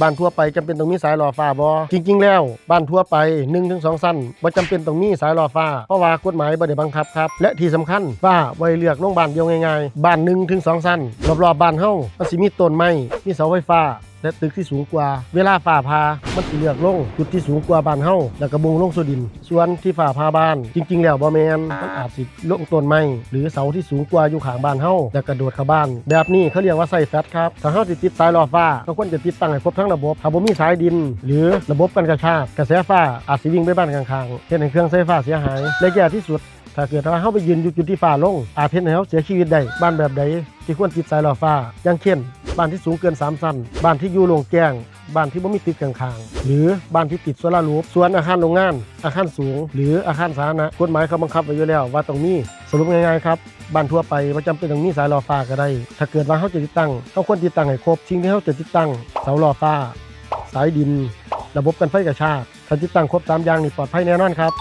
บ้านทั่วไปจำเป็นต้องมีสายหล่อฟ้าบ่จริง ๆ แล้ว บ้านทั่วไป1-2ถึง2สั้นบ่จำเป็นต้องมีสายหล่อฟ้า เพราะว่ากฎหมายบ่ได้บังคับครับ และที่สำคัญฟ้าไว้เลือกโรงบ้านเดียวง่ายๆ บ้าน1ถึง2สั้นรอบๆบ้านเฮามันสิมีต้นไม้มีเสาไฟฟ้า และตึกที่สูงกว่า เวลาฝ่าพามันสิเลือกลงจุดที่สูงกว่าบ้านเฮาแล้วก็บุงลงสู่ดิน ส่วนที่ฝ่าพาบ้าน จริง ๆ แล้วบ่แมนมันอาจสิลงต้นไม้หรือเสาที่สูงกว่าอยู่ข้างบ้านเฮาแล้วก็โดดเข้าบ้าน แบบนี้เขาเรียกว่าใส่แฟตครับถ้าเฮาสิติดสายรอฟ้าก็ควรจะติดตั้งให้ครบทั้งระบบถ้าบ่มีสายดิน หรือระบบกันกระชากกระแสฟ้าอาจสิวิ่งไปบ้านข้างๆเฮ็ดให้เครื่องใช้ฟ้าเสียหายและแย่ที่สุดถ้าเกิดว่าเฮาไปยืนอยู่จุดที่ฟ้าลง อาจเห็นให้เฮาเสียชีวิตได้ บ้านแบบใดที่ควรติดสายรอฟ้าอย่างเช่น บ้านที่สูงเกิน3ชั้น บ้านที่อยู่โล่งแจ้ง บ้านที่บ่มีตึกข้างๆหรือบ้านที่ติดโซลาร์รูฟส่วนอาคารโรงงาน อาคารสูง หรืออาคารสาธารณะกฎหมายเขาบังคับไว้อยู่แล้วว่าตรงนี้สรุปง่ายๆครับบ้านทั่วไปบ่จำเป็นต้องมีสายรอฟ้าก็ได้ ถ้าเกิดว่าเฮาจะติดตั้งเฮาควรติดตั้งให้ครบสิ่งที่เฮาจะติดตั้งเสารอฟ้า สายดิน ระบบกันไฟกระชากถ้าติดตั้งครบสามอย่างนี่ปลอดภัยแน่นอนครับ